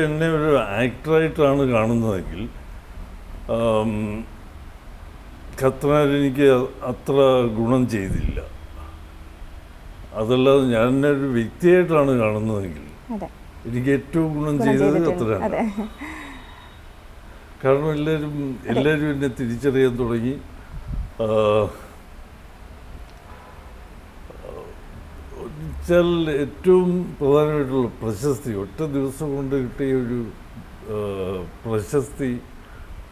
എന്നെ ഒരു ആക്ടറായിട്ടാണ് കാണുന്നതെങ്കിൽ ഖത്തനാർ എനിക്ക് അത്ര ഗുണം ചെയ്തില്ല. അതല്ലാതെ ഞാൻ ഒരു വ്യക്തിയായിട്ടാണ് കാണുന്നതെങ്കിൽ എനിക്ക് ഏറ്റവും ഗുണം ചെയ്തത്. ഖത്തനാണ് കാരണം എല്ലാവരും എല്ലാവരും എന്നെ തിരിച്ചറിയാൻ തുടങ്ങി. വെച്ചാൽ ഏറ്റവും പ്രധാനമായിട്ടുള്ള പ്രശസ്തി ഒറ്റ ദിവസം കൊണ്ട് കിട്ടിയ ഒരു പ്രശസ്തി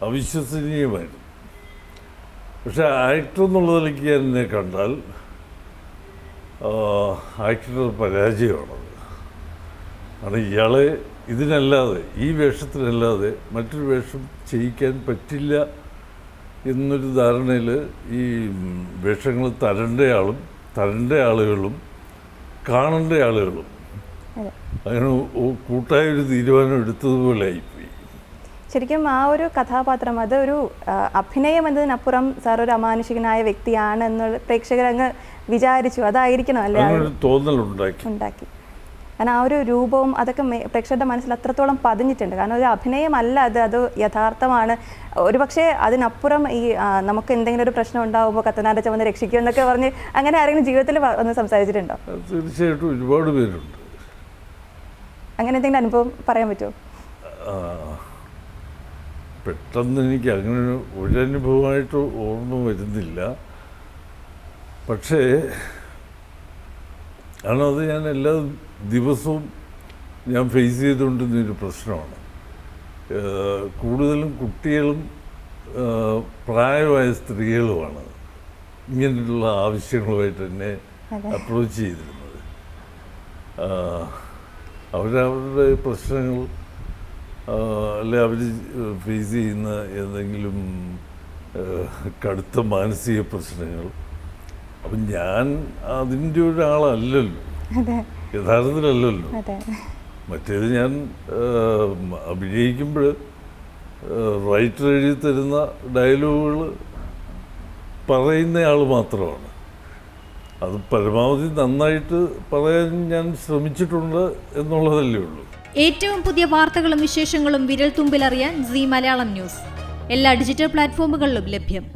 അവിശ്വസനീയമായിരുന്നു. പക്ഷെ ആക്ടർ എന്നുള്ള നിലയ്ക്ക് ഞാൻ എന്നെ കണ്ടാൽ ആക്ടറുടെ പരാജയമാണത്. ആണ് ഇയാളെ ഇതിനല്ലാതെ ഈ വേഷത്തിനല്ലാതെ മറ്റൊരു വേഷം ചെയ്യിക്കാൻ പറ്റില്ല എന്നൊരു ധാരണയിൽ ഈ വേഷങ്ങൾ തരേണ്ട ആളും തരേണ്ട ആളുകളും കാണേണ്ട ആളുകളും. അതിന് അങ്ങനെ കൂട്ടായ ഒരു തീരുമാനം എടുത്തതുപോലെ ആയിപ്പോയി ശരിക്കും ആ ഒരു കഥാപാത്രം അത് ഒരു അഭിനയം എന്നതിനപ്പുറം സാർ ഒരു അമാനുഷികനായ വ്യക്തിയാണ് എന്നുള്ള പ്രേക്ഷകരങ്ങ് വിചാരിച്ചു. അതായിരിക്കണം അല്ലേ തോന്നലുണ്ടാക്കി. ഉണ്ടാക്കി. കാരണം ആ ഒരു രൂപവും അതൊക്കെ പ്രേക്ഷകരുടെ മനസ്സിൽ അത്രത്തോളം പതിഞ്ഞിട്ടുണ്ട്. കാരണം ഒരു അഭിനയമല്ല അത് അത് യഥാർത്ഥമാണ്. ഒരുപക്ഷെ അതിനപ്പുറം ഈ നമുക്ക് എന്തെങ്കിലും ഒരു പ്രശ്നം ഉണ്ടാകുമ്പോൾ കത്തനാരുടെ ചുമന്ന് രക്ഷിക്കും എന്നൊക്കെ പറഞ്ഞ് അങ്ങനെ ആരെങ്കിലും ജീവിതത്തിൽ വന്ന് ഒന്ന് സംസാരിച്ചിട്ടുണ്ടോ? തീർച്ചയായിട്ടും ഒരുപാട് പേരുണ്ട്. അങ്ങനെ എന്തെങ്കിലും അനുഭവം പറയാൻ പറ്റുമോ? പെട്ടെന്ന് എനിക്ക് അങ്ങനെ ഒരു അനുഭവമായിട്ട് ഓർമ്മ വരുന്നില്ല. പക്ഷേ കാരണം അത് ഞാൻ എല്ലാ ദിവസവും ഞാൻ ഫേസ് ചെയ്തുകൊണ്ടിരുന്ന ഒരു പ്രശ്നമാണ് കൂടുതലും കുട്ടികളും പ്രായമായ സ്ത്രീകളുമാണ് ഇങ്ങനെയുള്ള ആവശ്യങ്ങളുമായിട്ട് എന്നെ. അപ്രോച്ച് ചെയ്തിരുന്നത് അവരവരുടെ പ്രശ്നങ്ങൾ അല്ലെ അവർ ഫേസ് ചെയ്യുന്ന എന്തെങ്കിലും കടുത്ത മാനസിക പ്രശ്നങ്ങൾ അപ്പം ഞാൻ അതിന്റെ ഒരാളല്ലല്ലോ. യഥാർത്ഥത്തിലല്ലല്ലോ. അതെ. മറ്റേത് ഞാൻ അഭിനയിക്കുമ്പോൾ റൈറ്റർ എഴുതി തരുന്ന ഡയലോഗുകൾ പറയുന്നയാൾ മാത്രമാണ്. അത് പരമാവധി നന്നായിട്ട് പറയാൻ ഞാൻ ശ്രമിച്ചിട്ടുണ്ട് എന്നുള്ളതല്ലേ ഉള്ളൂ. ഏറ്റവും പുതിയ വാർത്തകളും വിശേഷങ്ങളും വിരൽ തുമ്പിലറിയാൻ സി മലയാളം ന്യൂസ്. എല്ലാ ഡിജിറ്റൽ പ്ലാറ്റ്ഫോമുകളിലും ലഭ്യം.